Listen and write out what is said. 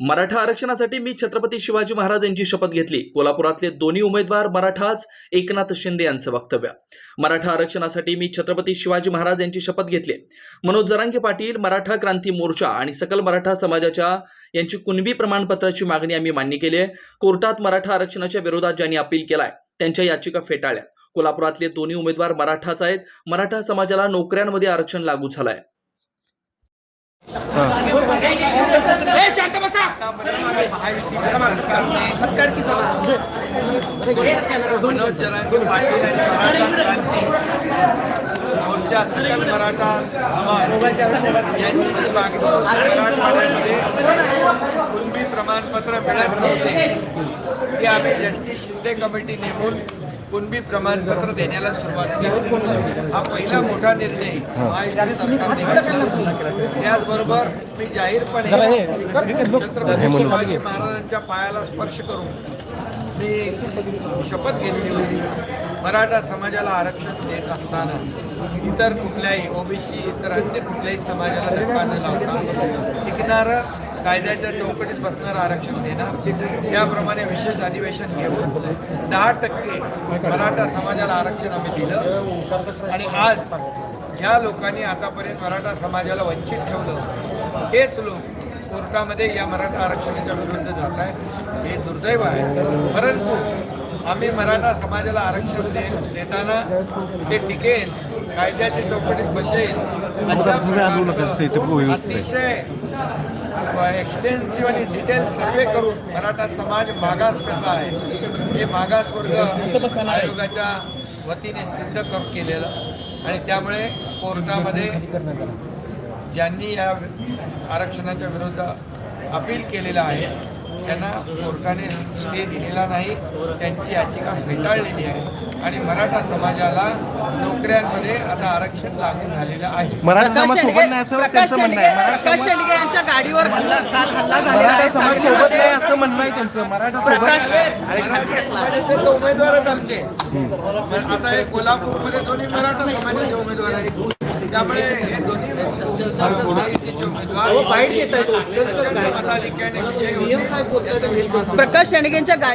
मराठा आरक्षणासाठी मी छत्रपती शिवाजी महाराज यांची शपथ घेतली. कोल्हापुरातले दोन्ही उमेदवार मराठाच एकनाथ शिंदे यांचं वक्तव्य. मराठा आरक्षणासाठी मी छत्रपती शिवाजी महाराज यांची शपथ घेतली. मनोज जरांगे पाटील मराठा क्रांती मोर्चा आणि सकल मराठा समाजाच्या यांची कुणबी प्रमाणपत्राची मागणी आम्ही मान्य केली आहे. कोर्टात मराठा आरक्षणाच्या विरोधात ज्यांनी अपील केलाय त्यांच्या याचिका फेटाळल्या. कोल्हापुरातले दोन्ही उमेदवार मराठाच आहेत. मराठा समाजाला नोकऱ्यांमध्ये आरक्षण लागू झालंय ए, शांत बसा मनोज जरांगे पाटील आणि मराठा क्रांती मोर्चा सकल मराठा समाज यांची मागणी मराठवाड्यामध्ये कुणबी प्रमाणपत्र मिळत नव्हते ते आम्ही जस्टिस शिंदे कमिटी नेमून कुणबी प्रमाणपत्र देण्याला सुरुवात केली. हा पहिला मोठा निर्णय महायुती सरकारने घेतला. त्याचबरोबर मी जाहीरपणे छत्रपती शिवाजी महाराजांच्या पायाला स्पर्श करून मी शपथ घेतली होती. मराठा समाजाला आरक्षण देत असताना इतर कुठल्याही ओबीसी इतर अन्य कुठल्याही समाजाला धक्का न लावता टिकणारं कायद्याच्या चौकटीत बसणारं आरक्षण देणार. त्याप्रमाणे विशेष अधिवेशन घेऊन दहा टक्के मराठा समाजाला आरक्षण आम्ही दिलं. आणि आज ज्या लोकांनी आतापर्यंत मराठा समाजाला वंचित ठेवलं हेच लोक कोर्टामध्ये या मराठा आरक्षणाच्या विरुद्ध जात आहे हे दुर्दैव आहे. परंतु आम्ही मराठा समाजाला आरक्षण दे देताना ते टिकेल कायद्याच्या चौकटीत बसेल अशा अतिशय एक्सटेन्सिव्ह आणि डिटेल सर्वे करून मराठा समाज मागास कसा आहे हे मागास वर्ग आयोगाच्या वतीने सिद्ध करून केलेलं. आणि त्यामुळे कोर्टामध्ये ज्यांनी या आरक्षणाच्या विरुद्ध अपील केलेलं आहे त्यांना कोर्टाने स्टे दिलेला नाही त्यांची याचिका फेटाळलेली आहे. आणि मराठा समाजाला नोकऱ्यांमध्ये आता आरक्षण लागू झालेलं आहे. मराठा समाज सोबत नाही असं त्यांचं म्हणणं आहे. मराठा प्रकाश शेंडगे यांच्या गाडीवर हल्ला काल हल्ला झालेला मराठा आहे. समाज सोबत. नाही असं म्हणणं आहे त्यांचं. मराठा प्रकाश सोबत मराठा समाजाचे तर उमेदवारच आमचे. पण आता हे कोल्हापूरमध्ये दोन्ही मराठा समाजाचे उमेदवार आहेत. त्यामुळे हे दोन्ही उमेदवार प्रकाश शेंडगेंच्या गाडी